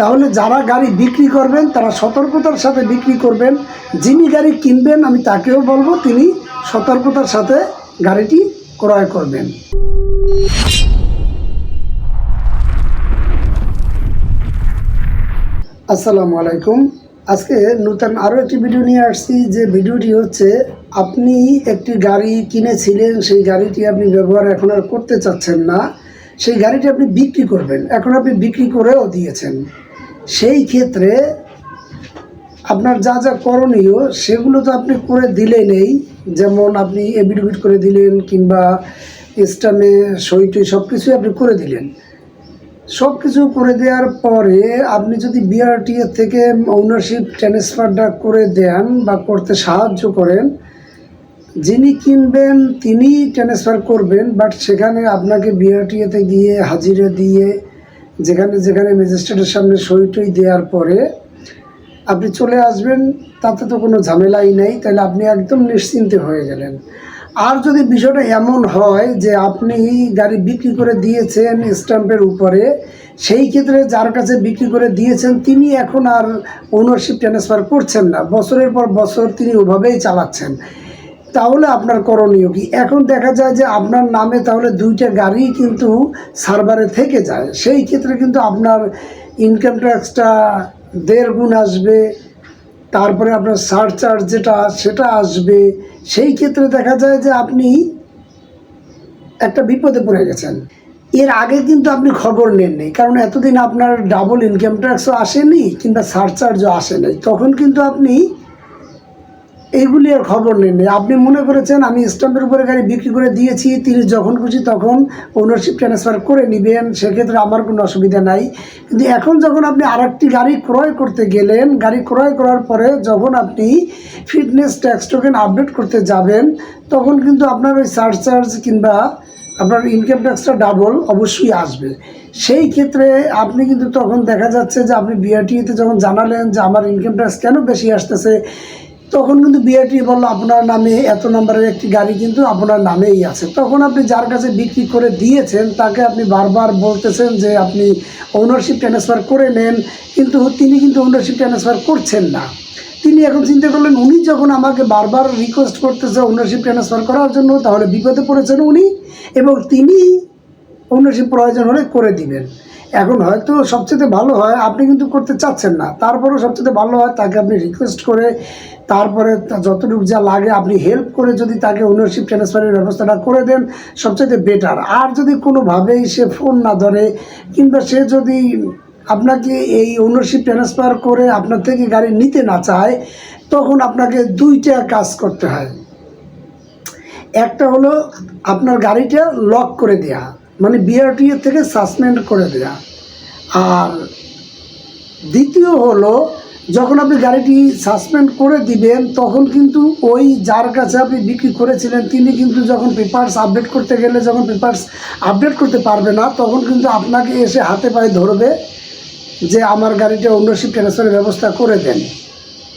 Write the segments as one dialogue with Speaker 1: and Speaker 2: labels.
Speaker 1: তাহলে যারা গাড়ি বিক্রি করবেন, তারা সতর্কতার সাথে বিক্রি করবেন। যিনি গাড়ি কিনবেন, আমি তাকেও বলব, তিনি সতর্কতার সাথে গাড়িটি ক্রয় করবেন। আসসালামু আলাইকুম। আজকে নতুন আরও একটি ভিডিও নিয়ে আসছি, যে ভিডিওটি হচ্ছে, আপনি একটি গাড়ি কিনেছিলেন, সেই গাড়িটি আপনি ব্যবহার এখন আর করতে চাচ্ছেন না। সেই গাড়িটি আপনি বিক্রি করবেন। এখন আপনি বিক্রি করেও দিয়েছেন। সেই ক্ষেত্রে আপনার যা যা করণীয়, সেগুলো তো আপনি করে দিলেনই যেমন আপনি এবিডভিট করে দিলেন কিংবা স্টামে সই টই সব কিছুই আপনি করে দিলেন। সব কিছু করে দেওয়ার পরে আপনি যদি বিআরটিএ থেকে ওনারশিপ ট্রান্সফারটা করে দেন বা করতে সাহায্য করেন, যিনি কিনবেন তিনি ট্রান্সফার করবেন বাট সেখানে আপনাকে বিআরটিএতে গিয়ে হাজিরা দিয়ে যেখানে যেখানে ম্যাজিস্ট্রেটের সামনে সই টই দেওয়ার পরে আপনি চলে আসবেন, তাতে তো কোনো ঝামেলাই নেই, তাহলে আপনি একদম নিশ্চিন্তে হয়ে গেলেন। আর যদি বিষয়টা এমন হয় যে আপনি গাড়ি বিক্রি করে দিয়েছেন স্ট্যাম্পের উপরে, সেই ক্ষেত্রে যার কাছে বিক্রি করে দিয়েছেন, তিনি এখন আর ওনারশিপ ট্রান্সফার করছেন না। বছরের পর বছর তিনি ওভাবেই চালাচ্ছেন। তাহলে আপনার করণীয় কি? এখন দেখা যায় যে আপনার নামে তাহলে দুইটা গাড়ি কিন্তু সার্ভারে থেকে যায়। সেই ক্ষেত্রে কিন্তু আপনার ইনকাম ট্যাক্সটা দেড় গুণ আসবে, তারপরে আপনার সারচার্জ যেটা, সেটা আসবে। সেই ক্ষেত্রে দেখা যায় যে আপনি একটা বিপদে পড়ে গেছেন। এর আগে কিন্তু আপনি খবর নেননি, কারণ এতদিন আপনার ডাবল ইনকাম ট্যাক্সও আসেনি কিংবা সারচার্জও আসেনি। তখন কিন্তু আপনি এইগুলি আর খবর নেননি আপনি মনে করেছেন আমি স্ট্যাম্পের উপরে গাড়ি বিক্রি করে দিয়েছি তিনি যখন খুশি তখন ওনারশিপ ট্রান্সফার করে নেবেন, সেক্ষেত্রে আমার কোনো অসুবিধা নাই। কিন্তু এখন যখন আপনি আরেকটি গাড়ি ক্রয় করতে গেলেন, গাড়ি ক্রয় করার পরে যখন আপনি ফিটনেস ট্যাক্স টোকেন আপডেট করতে যাবেন, তখন কিন্তু আপনার ওই সারচার্জ কিংবা আপনার ইনকাম ট্যাক্সটা ডাবল অবশ্যই আসবে। সেই ক্ষেত্রে আপনি কিন্তু তখন দেখা যাচ্ছে যে আপনি বিআরটিতে যখন জানালেন যে আমার ইনকাম ট্যাক্স কেন বেশি আসতেছে তখন কিন্তু বিআরটি বলল, আপনার নামে এত নম্বরের একটি গাড়ি কিন্তু আপনার নামেই আছে। তখন আপনি যার কাছে বিক্রি করে দিয়েছেন, তাকে আপনি বারবার বলতেছেন যে, আপনি ওনারশিপ ট্রান্সফার করে নেন। কিন্তু তিনি কিন্তু ওনারশিপ ট্রান্সফার করছেন না। তিনি এখন চিন্তা করলেন, উনি যখন আমাকে বারবার রিকোয়েস্ট করতেছে ওনারশিপ ট্রান্সফার করার জন্য, তাহলে বিপদে পড়েছেন উনি এবং তিনি ওনারশিপ প্রয়োজন হলে করে দিবেন। এখন হয়তো সবচেয়ে ভালো হয়, আপনি কিন্তু করতে চাচ্ছেন না। তারপরেও সবচেয়ে ভালো হয় তাকে আপনি রিকোয়েস্ট করে, তারপরে যতটুকু যা লাগে আপনি হেল্প করে যদি তাকে ওনারশিপ ট্রান্সফারের ব্যবস্থাটা করে দেন সবচেয়ে বেটার আর যদি কোনোভাবেই সে ফোন না ধরে, কিংবা সে যদি আপনাকে এই ওনারশিপ ট্রান্সফার করে আপনার থেকে গাড়ি নিতে না চায়, তখন আপনাকে দুইটা কাজ করতে হয়। একটা হলো আপনার গাড়িটা লক করে দেয়া। মানে বিআরটিএ থেকে সাসপেন্ড করে দেয়া। আর দ্বিতীয় হলো, যখন আপনি গাড়িটি সাসপেন্ড করে দিবেন, তখন কিন্তু ওই যার কাছে আপনি বিক্রি করেছিলেন, তিনি কিন্তু যখন পেপার্স আপডেট করতে গেলে, যখন পেপার্স আপডেট করতে পারবে না, তখন কিন্তু আপনাকে এসে হাতে পায়ে ধরবে যে আমার গাড়িটা ওনারশিপ ট্রান্সফারের ব্যবস্থা করে দেন।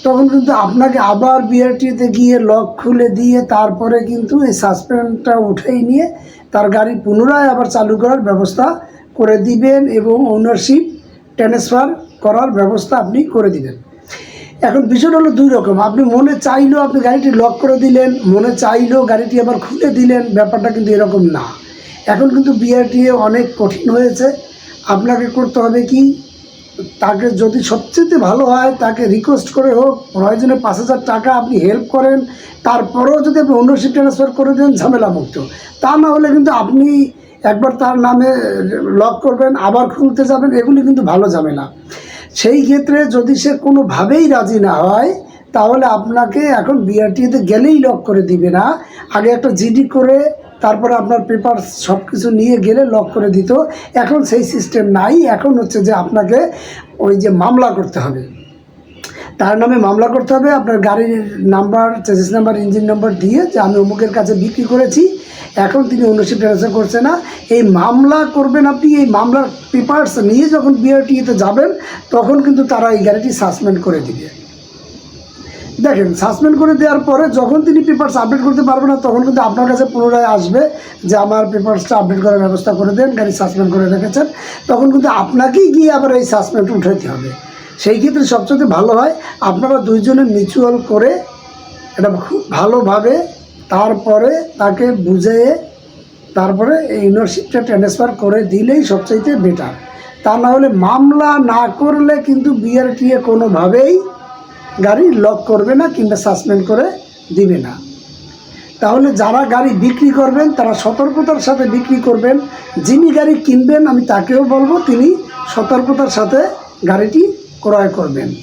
Speaker 1: তখন কিন্তু আপনাকে আবার বিআরটিতে গিয়ে লক খুলে দিয়ে তারপরে কিন্তু এই সাসপেন্ডটা উঠেই নিয়ে তার গাড়ি পুনরায় আবার চালু করার ব্যবস্থা করে দিবেন এবং ওনারশিপ ট্রান্সফার করার ব্যবস্থা আপনি করে দিবেন। এখন বিষয়টা হলো দুই রকম। আপনি মনে চাইলেও আপনি গাড়িটি লক করে দিলেন, মনে চাইলেও গাড়িটি আবার খুলে দিলেন, ব্যাপারটা কিন্তু এরকম না। এখন কিন্তু বিআরটিএ অনেক কঠিন হয়েছে। আপনাকে করতে হবে কি? তাকে যদি সবচেয়ে ভালো হয়, তাকে রিকোয়েস্ট করে হোক, প্রয়োজনে পাঁচ হাজার টাকা আপনি হেল্প করেন, তারপরেও যদি আপনি ওনারশিপ ট্রান্সফার করে দেন ঝামেলা মুক্ত তা না হলে কিন্তু আপনি একবার তার নামে লক করবেন, আবার খুলতে যাবেন, এগুলি কিন্তু ভালো ঝামেলা। সেই ক্ষেত্রে যদি সে কোনোভাবেই রাজি না হয়, তাহলে আপনাকে এখন বিআরটিতে গেলেই লক করে দিবে না। আগে একটা জিডি করে তারপরে আপনার পেপার সব কিছু নিয়ে গেলে লক করে দিত। এখন সেই সিস্টেম নাই, এখন হচ্ছে যে আপনাকে ওই যে মামলা করতে হবে। তার নামে মামলা করতে হবে, আপনার গাড়ির number chassis number engine number দিয়ে যে আমি অমুকের কাছে বিক্রি করেছি, এখন তিনি ওনারশিপ ট্রান্সফার করছে না। এই মামলা করবেন আপনি, এই মামলার পেপার্স নিয়ে যখন বিআরটিতে যাবেন, তখন কিন্তু তারা এই গাড়িটি সাসপেন্ড করে দিবে। দেখেন সাসপেন্ড করে দেওয়ার পরে যখন তিনি পেপারস আপডেট করতে পারবেন না, তখন কিন্তু আপনার কাছে পুনরায় আসবে যে আমার পেপারসটা আপডেট করার ব্যবস্থা করে দেন, গাড়ি সাসপেন্ড করে রেখেছেন। তখন কিন্তু আপনাকেই গিয়ে আবার এই সাসপেন্ড উঠাতে হবে। সেই ক্ষেত্রে সবচেয়ে ভালো হয়, আপনারা দুইজনে মিউচুয়াল করে এটা খুব ভালোভাবে তারপরে তাকে বুঝিয়ে তারপরে এই ইউনিভার্সিটিটা ট্রান্সফার করে দিলেই সবচাইতে বেটার তা না হলে মামলা না করলে কিন্তু বিআরটিএ কোনোভাবেই গাড়ি লক করবে না কিংবা সাসপেন্ড করে দিবে না। তাহলে যারা গাড়ি বিক্রি করবেন, তারা সতর্কতার সাথে বিক্রি করবেন। যিনি গাড়ি কিনবেন, আমি তাকেও বলব, তিনি সতর্কতার সাথে গাড়িটি ক্রয় করবেন।